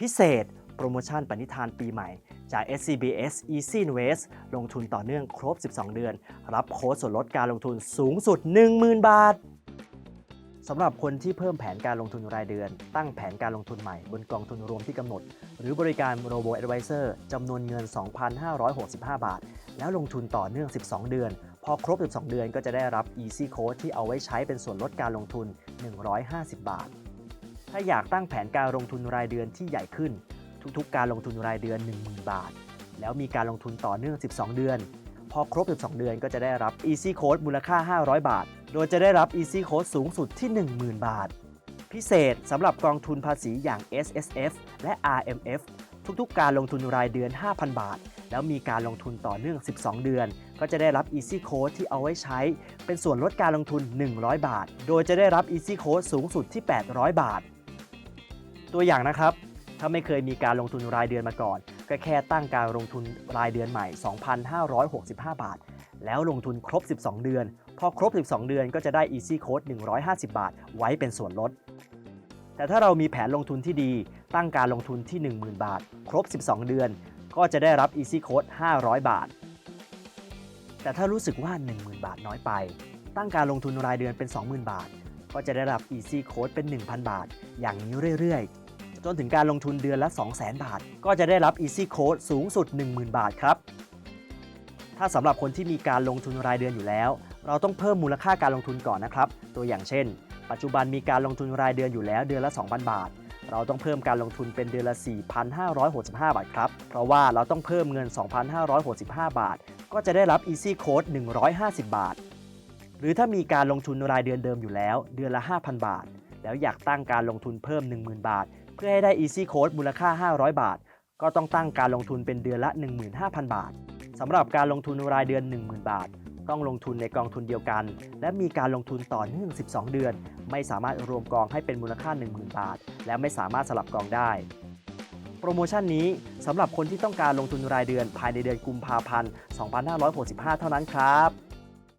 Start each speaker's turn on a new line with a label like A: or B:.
A: พิเศษ โปรโมชั่นปณิธานปีใหม่ จาก SCBS Easy Invest ลงทุนต่อเนื่องครบ 12 เดือน รับโค้ดส่วนลดการลงทุนสูงสุด 10,000 บาทสำหรับคนที่เพิ่มแผนการลงทุนรายเดือน ตั้งแผนการลงทุนใหม่บนกองทุนรวมที่กำหนด หรือบริการ Robo Advisor จำนวนเงิน 2,565 บาท แล้วลงทุนต่อเนื่อง 12 เดือน พอครบ 12 เดือนก็จะได้รับ Easy Code ที่เอาไว้ใช้เป็นส่วนลดการลงทุน 150 บาท ถ้าอยากตั้งแผนการลงทุนรายเดือนที่ใหญ่ขึ้น ทุกๆ การลงทุนรายเดือน 10,000 บาท แล้วมีการลงทุนต่อเนื่อง 12 เดือน พอครบ 12 เดือนก็จะได้รับ Easy Code มูลค่า 500 บาท โดยจะได้รับ Easy Code สูงสุดที่ 10,000 บาท พิเศษสำหรับกองทุนภาษีอย่าง S S F และ R M F ทุกๆ การลงทุนรายเดือน 5,000 บาท แล้วมีการลงทุนต่อเนื่อง 12 เดือน ก็จะได้รับ Easy Code ที่เอาไว้ใช้ เป็นส่วนลดการลงทุน 100 บาท โดยจะได้รับ Easy Code สูงสุดที่ 800 บาท ตัวอย่างนะครับ ถ้าไม่เคยมีการลงทุนรายเดือนมาก่อนก็แค่ตั้งการลงทุนรายเดือนใหม่ 2,565 บาท แล้วลงทุนครบ 12 เดือน พอครบ 12 เดือนก็จะได้ Easy Code 150 บาท ไว้เป็นส่วนลด แต่ถ้าเรามีแผนลงทุนที่ดี ตั้งการลงทุนที่ 10,000 บาท ครบ 12 เดือน ก็จะได้รับ Easy Code 500 บาท แต่ถ้ารู้สึกว่า 10,000 บาทน้อยไป ตั้งการลงทุนรายเดือนเป็น 20,000 บาท ก็จะได้รับ Easy Code เป็น 1,000 บาท อย่างนี้เรื่อยๆ จนถึงการลงทุนเดือนละ 200,000 บาท ก็จะได้รับ Easy Code สูงสุด 10,000 บาทครับ ถ้าสำหรับคนที่มีการลงทุนรายเดือนอยู่แล้ว เราต้องเพิ่มมูลค่าการลงทุนก่อนนะครับ ตัวอย่างเช่น ปัจจุบันมีการลงทุนรายเดือนอยู่แล้วเดือนละ 2,000 บาท เราต้องเพิ่มการลงทุนเป็นเดือนละ 4,565 บาทครับ เพราะว่าเราต้องเพิ่มเงิน 2,565 บาท ก็จะได้รับ Easy Code 150 บาท หรือถ้ามีการลงทุนรายเดือนเดิมอยู่แล้ว เดือนละ 5,000 บาทแล้วอยากตั้งการลงทุนเพิ่ม 10,000 บาท เพื่อให้ได้ Easy Code มูลค่า 500 บาท ก็ต้องตั้งการลงทุนเป็นเดือนละ 15,000 บาทสำหรับการลงทุนรายเดือน 10,000 บาท ต้องลงทุนในกองทุนเดียวกัน และมีการลงทุนต่อเนื่อง 12 เดือน ไม่สามารถรวมกองให้เป็นมูลค่า 10,000 บาท และไม่สามารถสลับกองได้ โปรโมชั่นนี้สำหรับคนที่ต้องการลงทุนรายเดือนภายในเดือนกุมภาพันธ์ 2565 เท่านั้นครับ